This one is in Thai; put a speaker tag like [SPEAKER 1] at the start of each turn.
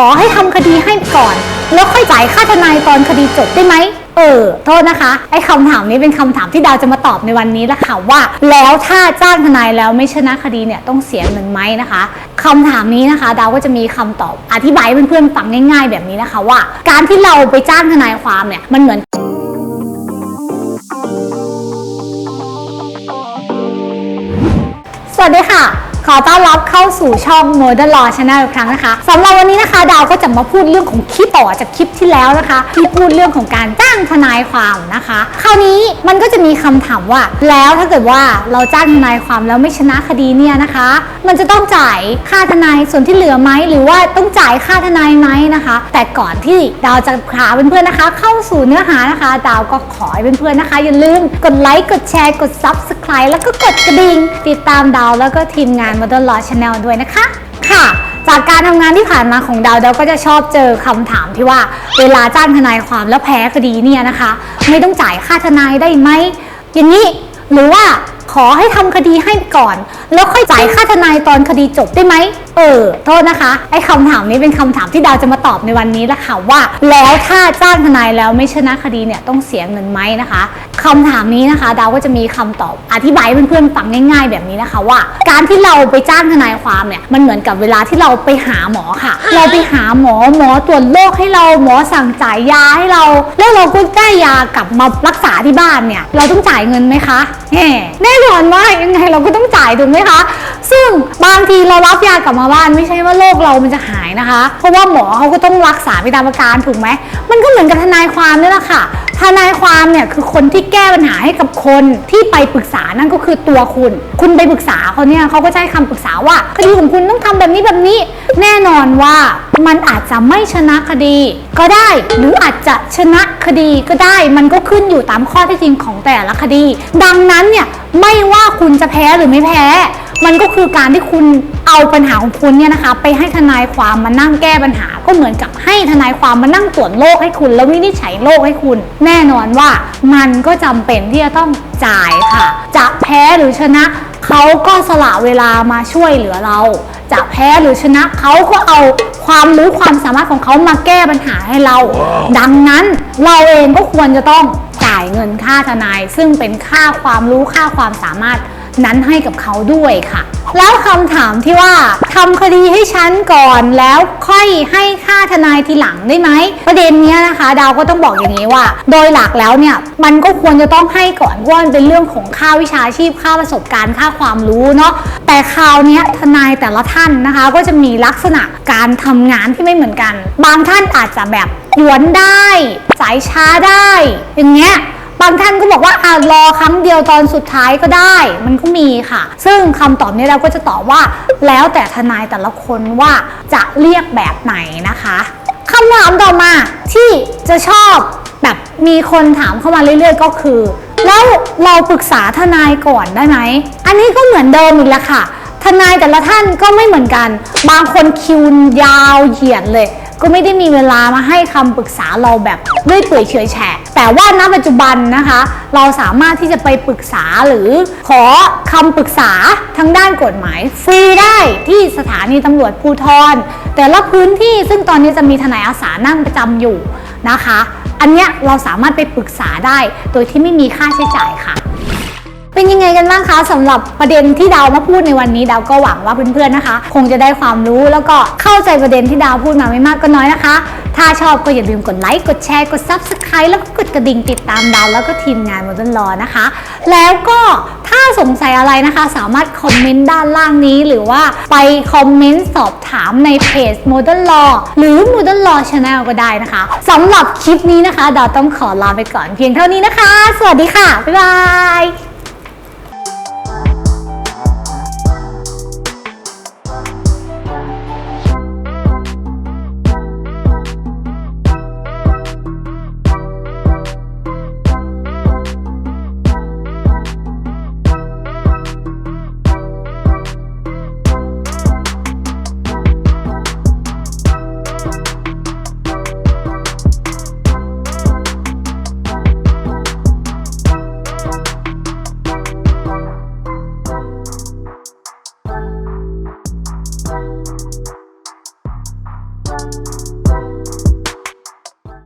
[SPEAKER 1] ขอให้ทำคดีให้ก่อน แล้วค่อยจ่ายค่าทนายตอนคดีจบได้ไหมเออโทษนะคะไอ้คำถามนี้เป็นคำถามที่ดาวจะมาตอบในวันนี้และค่ะว่า แล้วถ้าจ้างทนายแล้วไม่ชนะคดีเนี่ยต้องเสียเงินไหมนะคะคำถามนี้นะคะ ดาวก็จะมีคำตอบอธิบายเพื่อนๆฟังง่าย ๆ แบบนี้นะคะว่า การที่เราไปจ้างทนายความเนี่ยมันเหมือนสวัสดีค่ะ ขอต้อนรับเข้าสู่ช่อง Modern Law Channel อีกครั้งนะคะสำหรับวันนี้นะคะ ดาวก็จะมาพูดเรื่องของคลิปต่อจากคลิปที่แล้วนะคะ ที่พูดเรื่องของการจ้างทนายความนะคะ คราวนี้มันก็จะมีคำถามว่า แล้วถ้าเกิดว่าเราจ้างทนายความแล้วไม่ชนะคดีเนี่ยนะคะ มันจะต้องจ่ายค่าทนายส่วนที่เหลือไหมหรือว่าต้องจ่ายค่าทนายไหมนะคะ แต่ก่อนที่ดาวจะพาเพื่อนๆนะคะ เข้าสู่เนื้อหานะคะ ดาวก็ขอให้เพื่อนๆนะคะ อย่าลืมกดไลค์กดแชร์กด Subscribe แล้วก็กดกระดิ่งติดตามดาวแล้วก็ทีมงาน Modern Law Channel ด้วยนะคะ ค่ะ จากการทำงานที่ผ่านมาของดาวดาวก็จะชอบเจอคำถามที่ว่า เวลาจ้างทนายความแล้วแพ้คดีเนี่ยนะคะ ไม่ต้องจ่ายค่าทนายได้ไหมอย่างนี้หรือว่าขอให้ทำคดีให้ก่อน แล้วค่อยจ่ายค่าทนายตอนคดีจบได้ไหม เออ โทษนะคะ ไอ้คำถามนี้เป็นคำถามที่ดาวจะมาตอบในวันนี้และค่ะว่า แล้วถ้าจ้างทนายแล้วไม่ชนะคดีเนี่ยต้องเสียเงินไหมนะคะ คำถามนี้นะคะ ดาวก็จะมีคำตอบอธิบายให้เพื่อนๆฟังง่าย ๆ แบบนี้นะคะว่า การที่เราไปจ้างทนายความเนี่ยมันเหมือนกับเวลาที่เราไปหาหมอค่ะ เราไปหาหมอหมอตรวจโรคให้เราหมอสั่งจ่ายยาให้เรา แล้วเราก็ได้ยากลับมารักษาที่บ้านเนี่ย เราต้องจ่ายเงินไหมคะแน่แน่นอนว่ายังไงเราก็ต้องจ่ายถูกไหมคะ ซึ่งบางทีเรารับยากลับมาบ้านไม่ใช่ว่าโรคเรามันจะหายนะคะ เพราะว่าหมอเขาก็ต้องรักษาไปตามอาการถูกไหมมันก็เหมือนกับทนายความนี่แหละค่ะ ทนายความเนี่ยคือคนที่แก้ปัญหาให้กับคนที่ไปปรึกษานั่นก็คือตัวคุณ คุณไปปรึกษาเขาเนี่ยเขาก็จะให้คำปรึกษาว่าคดีของคุณต้องทำแบบนี้แบบนี้ แน่นอนว่ามันอาจจะไม่ชนะคดี ก็ได้ หรืออาจจะชนะคดีก็ได้ มันก็ขึ้นอยู่ตามข้อเท็จจริงของแต่ละคดี ดังนั้นเนี่ยไม่ว่าคุณจะแพ้หรือไม่แพ้ มันก็คือการที่คุณ เอาปัญหาของคุณเนี่ยนะคะ ไปให้ทนายความมานั่งแก้ปัญหา ก็เหมือนกับให้ทนายความมานั่งตรวจโรคให้คุณ แล้ววินิจฉัยโรคให้คุณ แน่นอนว่ามันก็จำเป็นที่จะต้องจ่ายค่ะ จะแพ้หรือชนะเขาก็สละเวลามาช่วยเหลือเรา จะแพ้หรือชนะเขาก็เอาความรู้ความสามารถของเขามาแก้ปัญหาให้เรา ดังนั้นเราเองก็ควรจะต้องจ่ายเงินค่าทนาย ซึ่งเป็นค่าความรู้ค่าความสามารถ นั้นให้กับเขาด้วยค่ะ แล้วคำถามที่ว่าทำคดีให้ฉันก่อนแล้วค่อยให้ค่าทนายทีหลังได้ไหมประเด็นเนี้ยนะคะ ดาวก็ต้องบอกอย่างนี้ว่า โดยหลักแล้วเนี่ยมันก็ควรจะต้องให้ก่อนเพราะว่ามันเป็นเรื่องของค่าวิชาชีพค่าประสบการณ์ค่าความรู้เนาะแต่คราวเนี้ยทนายแต่ละท่านนะคะ ก็จะมีลักษณะการทำงานที่ไม่เหมือนกัน บางท่านอาจจะแบบหยวนได้ สายช้าได้ อย่างเงี้ย บางท่านก็บอกว่าอ่ารอครั้งเดียวตอนสุดท้ายก็ได้ มันก็มีค่ะ ซึ่งคำตอบนี้เราก็จะตอบว่า แล้วแต่ทนายแต่ละคนว่าจะเรียกแบบไหนนะคะคำถามต่อมาที่จะชอบแบบมีคนถามเข้ามาเรื่อย ๆ ก็คือ แล้วเราปรึกษาทนายก่อนได้ไหม อันนี้ก็เหมือนเดิมอีกแล้วค่ะ ทนายแต่ละท่านก็ไม่เหมือนกัน บางคนคิวยาวเหยียดเลย ก็ไม่ได้มีเวลามาให้คำปรึกษาเราแบบเลื่อยเปื่อยเฉยแฉะแต่ว่าณปัจจุบันนะคะ เราสามารถที่จะไปปรึกษาหรือขอคำปรึกษาทางด้านกฎหมาย ฟรีได้ที่สถานีตำรวจภูทรแต่ละพื้นที่ซึ่งตอนนี้จะมีทนายอาสานั่งประจำอยู่นะคะ อันเนี้ยเราสามารถไปปรึกษาได้โดยที่ไม่มีค่าใช้จ่ายค่ะ เป็นยังไงกันบ้างคะสำหรับประเด็นที่ดาวมาพูดในวันนี้ดาวก็หวังว่าเพื่อนๆนะคะ คงจะได้ความรู้แล้วก็เข้าใจประเด็นที่ดาวพูดมาไม่มากก็น้อยนะคะ ถ้าชอบก็อย่าลืมกดไลค์กดแชร์กด Subscribe แล้วก็กดกระดิ่งติดตามดาวแล้วก็ทีมงาน Modern Law นะคะ แล้วก็ถ้าสงสัยอะไรนะคะ สามารถคอมเมนต์ด้านล่างนี้ หรือว่าไปคอมเมนต์สอบถามในเพจ Modern Law หรือ Modern Law Channel ก็ได้นะคะสำหรับคลิปนี้นะคะดาวต้องขอลาไปก่อนเพียงเท่านี้นะคะ สวัสดีค่ะบ๊ายบาย